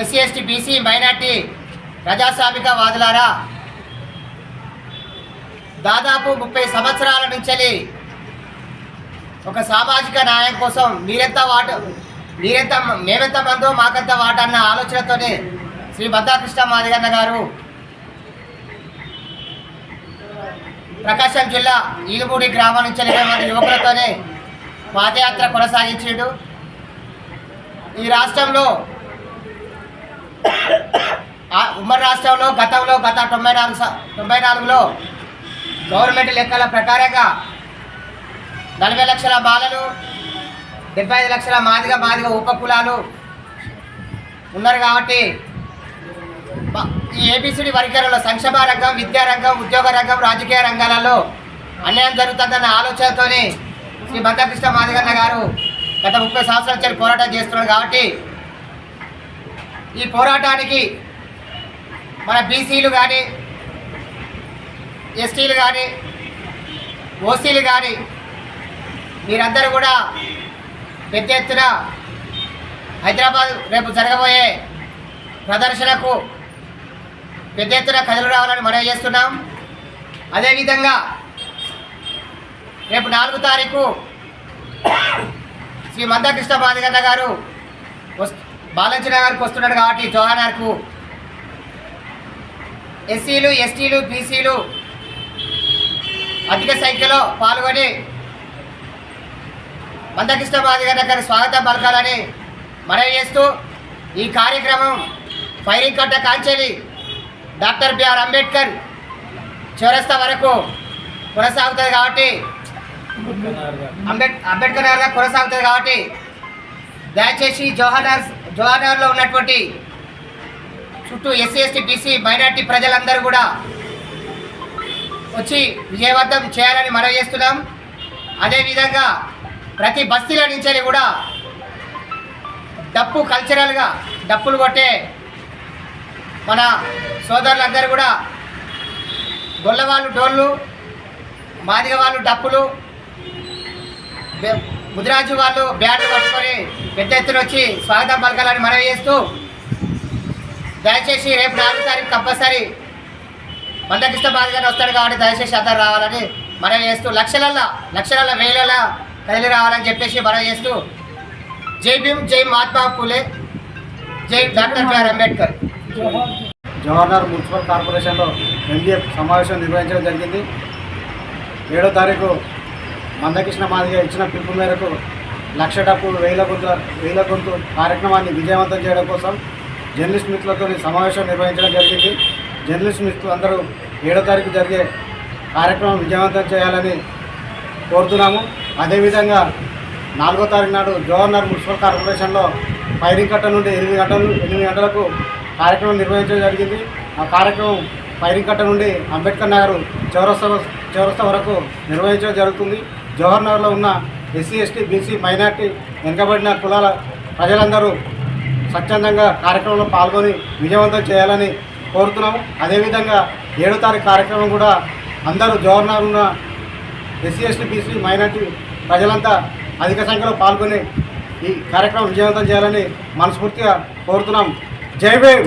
SC ST BC minority ప్రజాస్వామిక వాదులారా దాదాపు ముప్పై సంవత్సరాల నుంచి ఒక సామాజిక న్యాయం కోసం మీరెంత వాట మీరెంత మేమెంత మందో మాకెంత వాట అన్న ఆలోచనతోనే శ్రీ బద్దాకృష్ణ మాదిగన్న గారు ప్రకాశం జిల్లా ఈలుగూడి గ్రామం నుంచి మన మంది యువకులతోనే పాదయాత్ర కొనసాగించాడు. ఈ రాష్ట్రంలో ఉమ్మడి రాష్ట్రంలో గతంలో గత తొంభై నాలుగు తొంభై నాలుగులో గవర్నమెంట్ లెక్కల ప్రకారంగా నలభై లక్షల బాలలు డెబ్బై ఐదు లక్షల మాదిగ మాదిగ ఉప కులాలు ఉన్నారు కాబట్టి ఈ ఏబిసిడి వర్గాలలో సంక్షేమ రంగం విద్యా రంగం ఉద్యోగ రంగం రాజకీయ రంగాలలో అన్యాయం జరుగుతుందన్న ఆలోచనతోనే శ్రీ బద్దకృష్ణ మాదిగన్న గారు గత ముప్పై సంవత్సరాల నుంచి పోరాటం చేస్తున్నారు కాబట్టి ఈ పోరాటానికి మన బీసీలు కానీ ఎస్టీలు కానీ ఓసీలు కానీ మీరందరూ కూడా పెద్ద ఎత్తున హైదరాబాద్ రేపు జరగబోయే ప్రదర్శనకు పెద్ద ఎత్తున కథలు రావాలని మనవి చేస్తున్నాం. అదేవిధంగా రేపు నాలుగు తారీఖు శ్రీ మందకృష్ణ మాదిగన్న గారు వస్తు బాలంచిన గారికి వస్తున్నాడు కాబట్టి జోహానార్కు ఎస్సీలు ఎస్టీలు బీసీలు అధిక సంఖ్యలో పాల్గొని మందకృష్ణ మాదిగన్న గారి స్వాగతం పలకాలని మనవి చేస్తూ ఈ కార్యక్రమం ఫైరింగ్ కట్ట కాంచెలి డాక్టర్ బిఆర్ అంబేద్కర్ చౌరస్తా వరకు కొనసాగుతుంది కాబట్టి అంబేడ్ అంబేద్కర్ గారు కొనసాగుతుంది కాబట్టి దయచేసి జవహర్లాల్ జవహర్లాల్లో ఉన్నటువంటి చుట్టూ ఎస్సీ ఎస్టీ బీసీ మైనార్టీ ప్రజలందరూ కూడా వచ్చి విజయవంతం చేయాలని మనవి చేస్తున్నాం. అదేవిధంగా ప్రతి బస్తీల నుంచి కూడా డప్పు కల్చరల్గా డప్పులు కొట్టే మన సోదరులందరూ కూడా గొల్లవాళ్ళు డోళ్ళు మాదిగ వాళ్ళు డప్పులు ముదిరాజు వాళ్ళు బ్యాట్లు పట్టుకొని పెద్ద ఎత్తున వచ్చి స్వాగతం పలకాలని మనవి చేస్తూ దయచేసి రేపు నాలుగు తారీఖు కంపల్సరీ మందకృష్ణ బాధిగానే వస్తాడు కాబట్టి దయచేసి అందరు రావాలని మనం చేస్తూ లక్షలల్లా లక్షలల్లా వేలల్లా కదిలి రావాలని చెప్పేసి మనం చేస్తూ జై భీమ్ జై మహాత్మా పూలే జై doctor B R Ambedkar. Jawaharlal municipal కార్పొరేషన్లో ఎన్డీఎఫ్ సమావేశం నిర్వహించడం జరిగింది. ఏడో తారీఖు మందకృష్ణ మాదిగ ఇచ్చిన పిలుపు మేరకు లక్ష డబ్బు వేల గొంతు వేల గుంతు కార్యక్రమాన్ని విజయవంతం చేయడం కోసం జర్నలిస్ట్ మిత్రులతో సమావేశం నిర్వహించడం జరిగింది. జర్నలిస్ట్ మిత్రులు అందరూ ఏడో తారీఖు జరిగే కార్యక్రమం విజయవంతం చేయాలని కోరుతున్నాము. అదేవిధంగా నాలుగో తారీఖు నాడు గవర్నర్ మున్సిపల్ కార్పొరేషన్లో ఫైరింగ్ కట్ట నుండి ఎనిమిది గంటలు ఎనిమిది గంటలకు కార్యక్రమం నిర్వహించడం జరిగింది. ఆ కార్యక్రమం ఫైరింగ్ కట్ట నుండి అంబేద్కర్ నగర్ చౌరస్తా చౌరస్తా వరకు నిర్వహించడం జరుగుతుంది. జవహర్ నగర్లో ఉన్న ఎస్సీ ఎస్టీ బీసీ మైనార్టీ వెనుకబడిన కులాల ప్రజలందరూ స్వచ్ఛందంగా కార్యక్రమంలో పాల్గొని విజయవంతం చేయాలని కోరుతున్నాము. అదేవిధంగా ఏడో తారీఖు కార్యక్రమం కూడా అందరూ జవహర్ ఉన్న ఎస్సీ ఎస్టీ బీసీ మైనార్టీ ప్రజలంతా అధిక సంఖ్యలో పాల్గొని ఈ కార్యక్రమం విజయవంతం చేయాలని మనస్ఫూర్తిగా కోరుతున్నాం జై భీమ్!